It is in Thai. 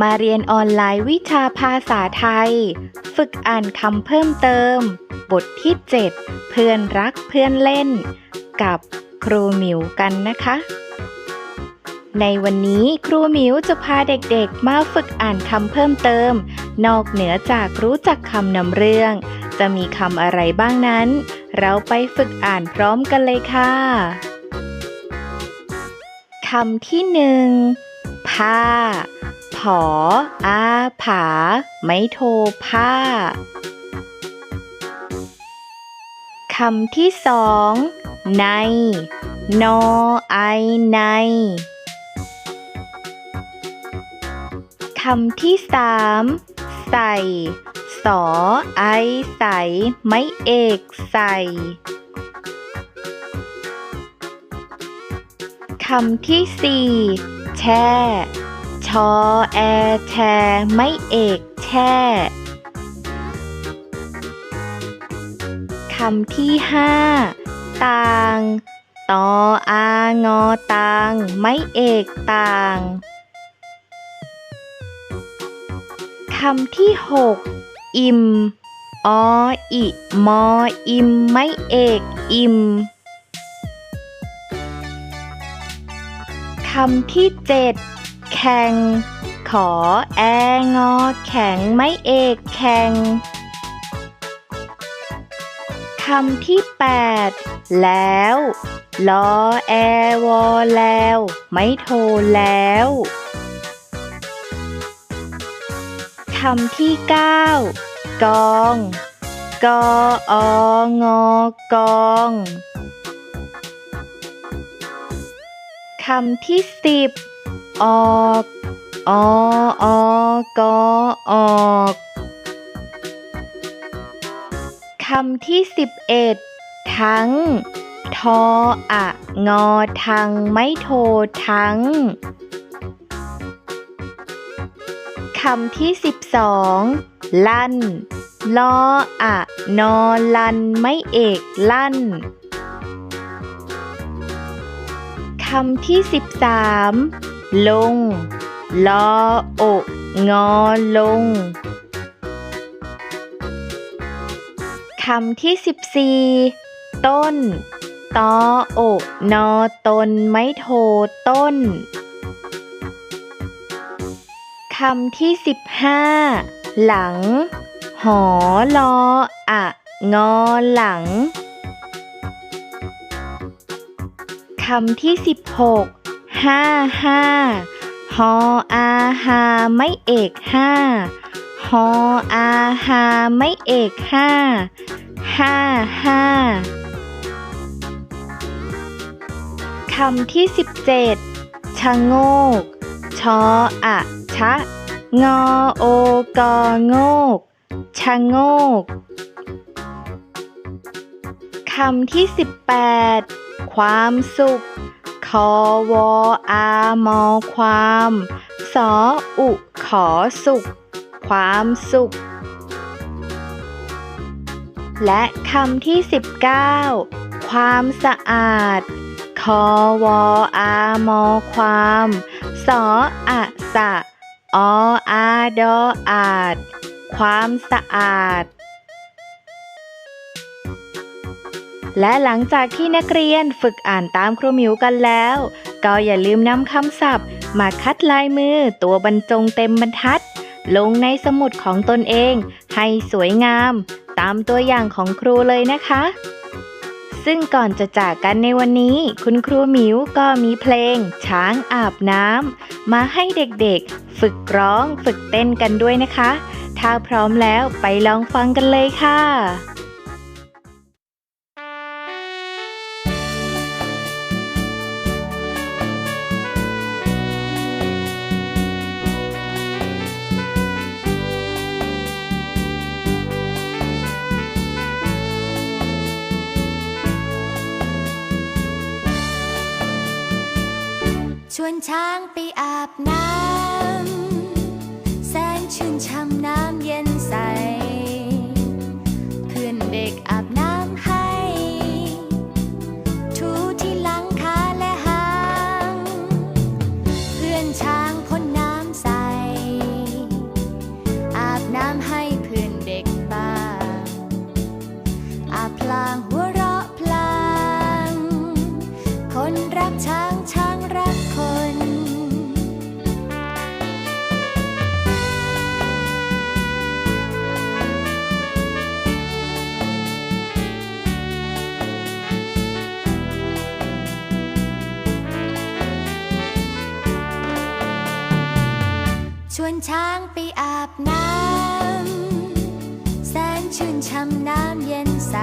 มาเรียนออนไลน์วิชาภาษาไทย ฝึกอ่านคำเพิ่มเติม บทที่ 7 เพื่อนรักเพื่อนเล่น กับครูหมิวกันนะคะ ในวันนี้ครูหมิวจะพาเด็กๆ มาฝึกอ่านคำเพิ่มเติม นอกเหนือจากรู้จักคำนำเรื่อง จะมีคำอะไรบ้างนั้น เราไปฝึกอ่านพร้อมกันเลยค่ะคำที่หนึ่งผ้า ผอ อาผา ไม่โทผ้า คำที่สอง ใน นอไอใน คำที่สาม ใส่ สอไอใส่ไม่เอกใส่คำที่สี่แช่ ชอแอแชไม่เอกแช่คำที่ห้าต่าง ตออางอต่าง ไม่เอกต่างคำที่หกอิม ออิมออิม ไม่เอก อิม คำที่เจ็ด แข่ง ขอแองอ แข็งไม่เอกแข่งคำที่แปดแล้วลอแอวอแล้ว ไม่โทรแล้ว คำที่เก้ากอง กอองอกอง คำที่สิบ ออกอออกอออกคำที่สิบเอ็ดทั้ง ทออะงอทังไม่โททั้งคำที่สิบสองลั่นลออะนอลันไม่เอกลั่นคำที่สิบสาม ลงลอโองอลง คำที่สิบสี่ต้นตอโอนอตนไม่โทต้น คำที่สิบห้าหลัง หอลออะงอหลัง คำที่สิบหก ห้าห้าฮออาฮาไม่เอกห้าฮออาฮาไม่เอกห้าห้าห้าคำที่สิบเจ็ดชะโงก ชออะชะ งอโอกอโงก ชะโงก คำที่สิบแปดความสุข คอวออามอความ สออุขอสุข ความสุข และคำที่สิบเก้าความสะอาด คอวออามอความ สออะสะ ออาดออาด ความสะอาด และหลังจากที่นักเรียนฝึกอ่านตามครูหมิวกันแล้ว ก็อย่าลืมนำคำศัพท์ มาคัดลายมือตัวบรรจงเต็มบรรทัด ลงในสมุดของตนเอง ให้สวยงาม ตามตัวอย่างของครูเลยนะคะ ซึ่งก่อนจะจากกันในวันนี้ คุณครูหมิวก็มีเพลง ช้างอาบน้ำมาให้เด็กๆ ฝึกร้องฝึกเต้นกันด้วยนะคะ ถ้าพร้อมแล้วไปลองฟังกันเลยค่ะ ชวนช้างไปอาบน้ำ แสงชื่นช่ำน้ำเย็น ช้างไปอาบน้ำ แสนชื่นช่ำน้ำเย็นใส